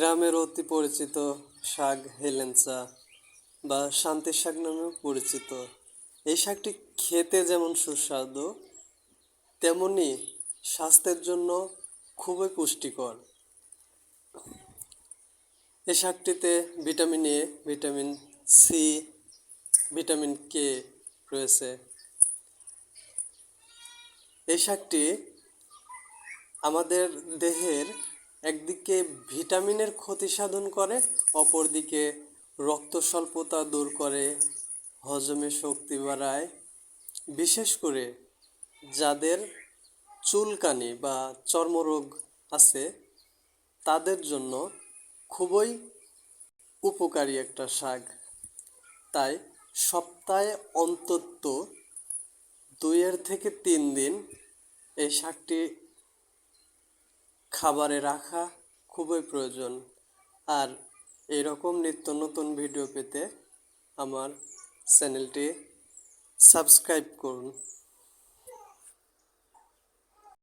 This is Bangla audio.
গ্রামের অতি পরিচিত শাক হেলেঞ্চা বা শান্তির শাক নামেও পরিচিত। এই শাকটি খেতে যেমন সুস্বাদু, তেমনি স্বাস্থ্যের জন্য খুবই পুষ্টিকর। এই শাকটিতে vitamin A, vitamin C, vitamin K রয়েছে। এই শাকটি আমাদের দেহের একদিকে ভিটামিনের ক্ষতি সাধন করে, অপরদিকে রক্ত স্বল্পতা দূর করে, হজমে শক্তি বাড়ায়। বিশেষ করে যাদের চুলকানি বা চর্মরোগ আছে, তাদের জন্য খুবই উপকারী একটা শাক। তাই সপ্তাহে অন্তত দুইয়ের থেকে তিন দিন এই শাকটি খাবারে রাখা খুবই প্রয়োজন। আর এরকম নিত্য নতুন ভিডিও পেতে আমার চ্যানেলটি সাবস্ক্রাইব করুন।